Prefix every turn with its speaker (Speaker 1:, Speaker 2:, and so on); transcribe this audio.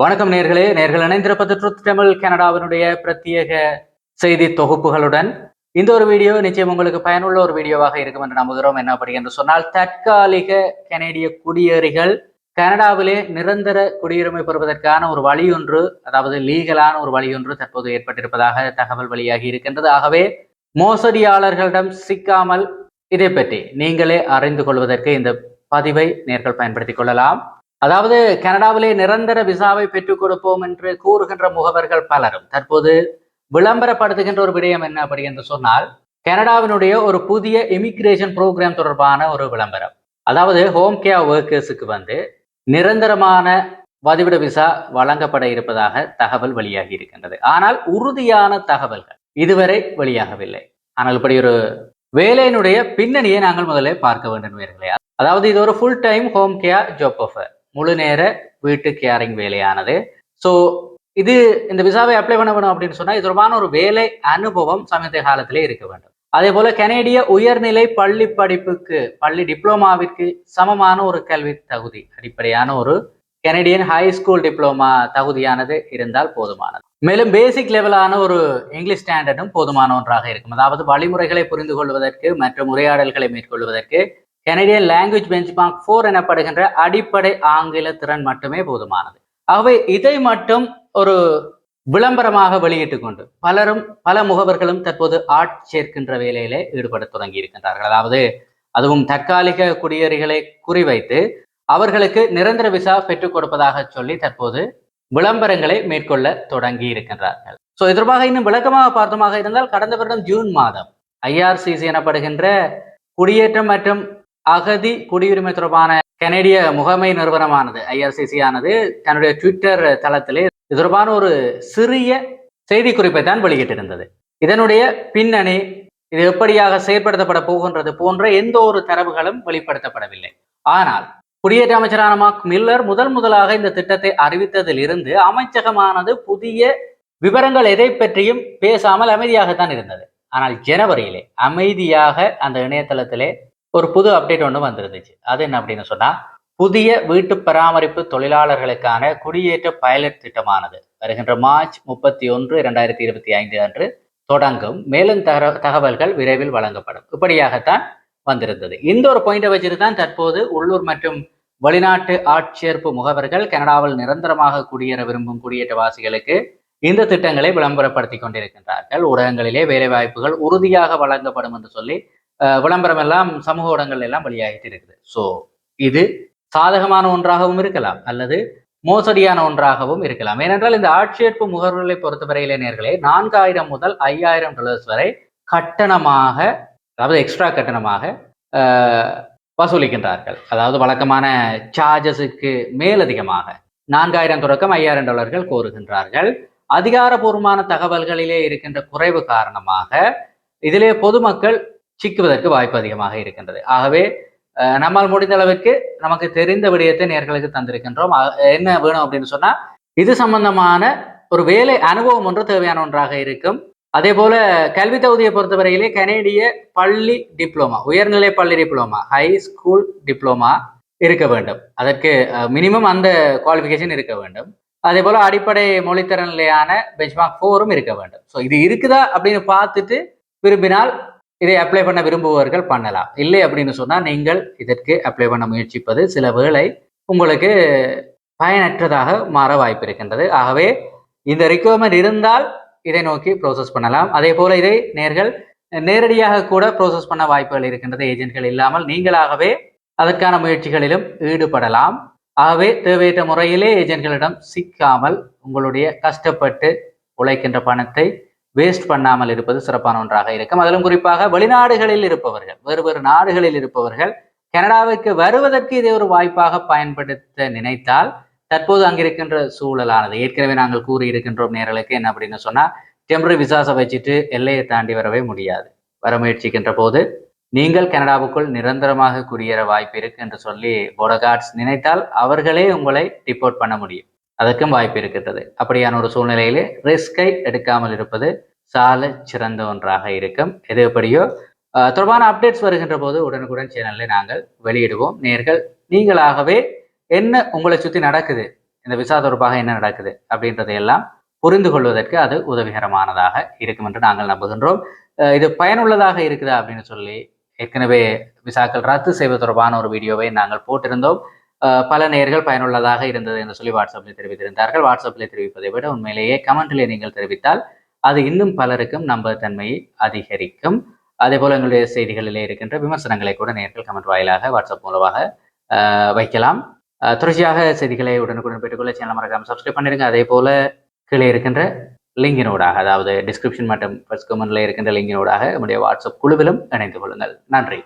Speaker 1: வணக்கம் நேர்களே. நேர்கள் இணைந்திருப்பது ட்ருத் தமிழ் கனடாவினுடைய பிரத்யேக செய்தி தொகுப்புகளுடன். இந்த ஒரு வீடியோ நிச்சயம் உங்களுக்கு பயனுள்ள ஒரு வீடியோவாக இருக்கும் என்று நம்புகிறோம். என்ன அப்படி என்று சொன்னால் தற்காலிக கனேடிய குடியேறிகள் கனடாவிலே நிரந்தர குடியுரிமை பெறுவதற்கான ஒரு வழி ஒன்று அதாவது லீகலான ஒரு வழி ஒன்று தற்போது ஏற்பட்டிருப்பதாக தகவல் வெளியாகி இருக்கின்றது. ஆகவே மோசடியாளர்களிடம் சிக்காமல் இதை பற்றி நீங்களே அறிந்து கொள்வதற்கு இந்த பதிவை நேர்கள் பயன்படுத்திக் கொள்ளலாம். அதாவது கனடாவிலே நிரந்தர விசாவை பெற்றுக் கொடுப்போம் என்று கூறுகின்ற முகவர்கள் பலரும் தற்போது விளம்பரப்படுத்துகின்ற ஒரு விடயம் என்ன அப்படி என்று சொன்னால் கனடாவினுடைய ஒரு புதிய இமிக்ரேஷன் ப்ரோக்ராம் தொடர்பான ஒரு விளம்பரம். அதாவது ஹோம் கேர் ஒர்க்கர்ஸுக்கு வந்து நிரந்தரமான வதிவிட விசா வழங்கப்பட இருப்பதாக தகவல் வெளியாகி இருக்கின்றது. ஆனால் உறுதியான தகவல்கள் இதுவரை வெளியாகவில்லை. ஆனால் இப்படி ஒரு வேலையினுடைய பின்னணியை நாங்கள் முதலே பார்க்க வேண்டும் அதாவது இது ஒரு full time home care job offer முழு நேர வீட்டு கேரிங் வேலையானது. ஸோ இது இந்த விசாவை அப்ளை பண்ண வேணும் அப்படின்னு சொன்னால் இது தொடர்பான ஒரு வேலை அனுபவம் சமீப காலத்திலே இருக்க வேண்டும். அதே போல கனேடிய உயர்நிலை பள்ளி படிப்புக்கு பள்ளி டிப்ளோமாவிற்கு சமமான ஒரு கல்வி தகுதி அடிப்படையான ஒரு கெனடியன் ஹை ஸ்கூல் டிப்ளோமா தகுதியானது இருந்தால் போதுமானது. மேலும் பேசிக் லெவலான ஒரு இங்கிலீஷ் ஸ்டாண்டர்டும் போதுமான ஒன்றாக இருக்கும். அதாவது வழிமுறைகளை புரிந்து கொள்வதற்கு மற்றும் உரையாடல்களை மேற்கொள்வதற்கு Canadian language benchmark four எனப்படுகின்ற அடிப்படை ஆங்கில திறன் மட்டுமே போதுமானது. ஆகவே இதை மட்டும் ஒரு விளம்பரமாக வெளியிட்டு கொண்டு பலரும் பல முகவர்களும் தற்போது ஆட் சேர்க்கின்ற வேலையிலே ஈடுபட தொடங்கி இருக்கின்றார்கள். அதாவது அதுவும் தற்காலிக குடியேறிகளை குறிவைத்து அவர்களுக்கு நிரந்தர விசா பெற்றுக் கொடுப்பதாக சொல்லி தற்போது விளம்பரங்களை மேற்கொள்ள தொடங்கி இருக்கின்றார்கள். ஸோ இதற்காக இன்னும் விளக்கமாக பார்த்தமாக இருந்தால் கடந்த வருடம் ஜூன் மாதம் ஐஆர்சிசி எனப்படுகின்ற குடியேற்றம் மற்றும் அகதி குடியுரிமை தொடர்பான கனேடிய முகமை நிறுவனமானது ஐஆர்சிசி ஆனது தன்னுடைய ட்விட்டர் தளத்திலே இது தொடர்பான ஒரு சிறிய செய்தி குறிப்பை தான் வெளியிட்டிருந்தது. இதனுடைய பின்னணி இது எப்படியாக செயற்படுத்தப்பட போகின்றது போன்ற எந்த ஒரு தரவுகளும் வெளிப்படுத்தப்படவில்லை. ஆனால் குடியேற்ற அமைச்சரான மார்க் மில்லர் முதல் முதலாக இந்த திட்டத்தை அறிவித்ததில் இருந்து அமைச்சகமானது புதிய விவரங்கள் எதை பற்றியும் பேசாமல் அமைதியாகத்தான் இருந்தது. ஆனால் ஜனவரியிலே அமைதியாக அந்த இணையதளத்திலே ஒரு புது அப்டேட் ஒன்று வந்திருந்துச்சு. அது என்ன அப்படின்னு சொன்னா புதிய வீட்டு பராமரிப்பு தொழிலாளர்களுக்கான குடியேற்ற பைலட் திட்டமானது. வருகின்ற மார்ச் முப்பத்தி ஒன்று இரண்டாயிரத்தி இருபத்தி ஐந்து அன்று தொடங்கும். மேலும் தக தகவல்கள் விரைவில் வழங்கப்படும். இப்படியாகத்தான் வந்திருந்தது. இந்த ஒரு பாயிண்டை வச்சுட்டு தான் தற்போது உள்ளூர் மற்றும் வெளிநாட்டு ஆட்சேர்ப்பு முகவர்கள் கனடாவில் நிரந்தரமாக குடியேற விரும்பும் குடியேற்றவாசிகளுக்கு இந்த திட்டங்களை விளம்பரப்படுத்தி கொண்டிருக்கின்றார்கள். ஊடகங்களிலே வேலைவாய்ப்புகள் உறுதியாக வழங்கப்படும் என்று சொல்லி விளம்பரம் எல்லாம் சமூக ஊடகங்கள் எல்லாம் வெளியாகிட்டு இருக்குது. ஸோ இது சாதகமான ஒன்றாகவும் இருக்கலாம் அல்லது மோசடியான ஒன்றாகவும் இருக்கலாம். ஏனென்றால் இந்த ஆட்சேர்ப்பு முகர்வுகளை பொறுத்தவரையிலே நேர்களே நான்காயிரம் முதல் ஐயாயிரம் டாலர்ஸ் வரை கட்டணமாக அதாவது எக்ஸ்ட்ரா கட்டணமாக வசூலிக்கின்றார்கள். அதாவது வழக்கமான சார்ஜஸுக்கு மேலதிகமாக நான்காயிரம் தொடக்கம் ஐயாயிரம் டாலர்கள் கோருகின்றார்கள். அதிகாரபூர்வமான தகவல்களிலே இருக்கின்ற குறைவு காரணமாக இதிலே பொதுமக்கள் சிக்குவதற்கு வாய்ப்பு அதிகமாக இருக்கின்றது. ஆகவே நம்மால் முடிந்த அளவுக்கு நமக்கு தெரிந்த விடயத்தை நேர்களுக்கு தந்திருக்கின்றோம். என்ன வேணும் அப்படின்னு சொன்னா இது சம்பந்தமான ஒரு வேலை அனுபவம் ஒன்று தேவையான ஒன்றாக இருக்கும். அதே போல கல்வி தகுதியை பொறுத்தவரையிலே கனேடிய பள்ளி டிப்ளமா உயர்நிலை பள்ளி டிப்ளமா ஹை ஸ்கூல் டிப்ளமா இருக்க வேண்டும். அதற்கு மினிமம் அந்த குவாலிஃபிகேஷன் இருக்க வேண்டும். அதே போல அடிப்படை மொழித்திறன் நிலையான பெஞ்ச்மார்க் ஃபோரும் இருக்க வேண்டும். ஸோ இது இருக்குதா அப்படின்னு பார்த்துட்டு விரும்பினால் இதை அப்ளை பண்ண விரும்புபவர்கள் பண்ணலாம். இல்லை அப்படின்னு சொன்னால் நீங்கள் இதற்கு அப்ளை பண்ண முயற்சிப்பது சில வேளை உங்களுக்கு பயனற்றதாக மாற வாய்ப்பு இருக்கின்றது. ஆகவே இந்த ரிக்குவயர்மெண்ட் இருந்தால் இதை நோக்கி ப்ரோசஸ் பண்ணலாம். அதே போல இதை நேர்கள் நேரடியாக கூட ப்ரோசஸ் பண்ண வாய்ப்புகள் இருக்கின்றது. ஏஜென்ட்கள் இல்லாமல் நீங்களாகவே அதற்கான முயற்சிகளிலும் ஈடுபடலாம். ஆகவே தேவையற்ற முறையிலே ஏஜென்ட்களிடம் சிக்காமல் உங்களுடைய கஷ்டப்பட்டு உழைக்கின்ற பணத்தை வேஸ்ட் பண்ணாமல் இருப்பது சிறப்பான ஒன்றாக இருக்கும். அதிலும் குறிப்பாக வெளிநாடுகளில் இருப்பவர்கள் வேறு வேறு நாடுகளில் இருப்பவர்கள் கனடாவுக்கு வருவதற்கு இதை ஒரு வாய்ப்பாக பயன்படுத்த நினைத்தால் தற்போது அங்கிருக்கின்ற சூழலானது. ஏற்கனவே நாங்கள் கூறியிருக்கின்றோம் நேரலுக்கு என்ன அப்படின்னு சொன்னா டெம்பரரி விசாசை வச்சுட்டு எல்லையை தாண்டி வரவே முடியாது. வர முயற்சிக்கின்ற போது நீங்கள் கனடாவுக்குள் நிரந்தரமாக குடியேற வாய்ப்பு இருக்கு என்று சொல்லி போடகார்ட்ஸ் நினைத்தால் அவர்களே உங்களை டிப்போர்ட் பண்ண முடியும். அதற்கும் வாய்ப்பு இருக்கின்றது. அப்படியான ஒரு சூழ்நிலையிலே ரிஸ்கை எடுக்காமல் இருப்பது சால சிறந்த ஒன்றாக இருக்கும். எது எப்படியோ தொடர்பான அப்டேட்ஸ் வருகின்ற போது உடனுக்குடன் சேனலில் நாங்கள் வெளியிடுவோம். நேர்கள் நீங்களாகவே என்ன உங்களை சுற்றி நடக்குது இந்த விசா தொடர்பாக என்ன நடக்குது அப்படின்றதையெல்லாம் புரிந்து கொள்வதற்கு அது உதவிகரமானதாக இருக்கும் என்று நாங்கள் நம்புகின்றோம். இது பயனுள்ளதாக இருக்குதா அப்படின்னு சொல்லி ஏற்கனவே விசாக்கள் ரத்து செய்வது தொடர்பான ஒரு வீடியோவை நாங்கள் போட்டிருந்தோம். பல நேர்கள் பயனுள்ளதாக இருந்தது என்று சொல்லி வாட்ஸ்அப்பில் தெரிவித்திருந்தார்கள். வாட்ஸ்அப்பில் தெரிவிப்பதை விட உண்மையிலேயே கமெண்ட்ல நீங்கள் தெரிவித்தால் அது இன்னும் பலருக்கும் நம்பகத்தன்மையை அதிகரிக்கும். அதே போல எங்களுடைய செய்திகளிலே இருக்கின்ற விமர்சனங்களை கூட நேர்கள் கமெண்ட் வாயிலாக வாட்ஸ்அப் மூலமாக வைக்கலாம். தொடர்ச்சியாக செய்திகளை உடனுக்குடன் பெற்றுக்கொள்ள சேனல் மறக்காமல் சப்ஸ்கிரைப் பண்ணிடுங்க. அதே போல கீழே இருக்கின்ற லிங்கினோடாக அதாவது டிஸ்கிரிப்ஷன் மற்றும் ஃபர்ஸ்ட் கமெண்ட்ல இருக்கின்ற லிங்கினோடாக நம்முடைய வாட்ஸ்அப் குழுவிலும் இணைந்து கொள்ளுங்கள். நன்றி.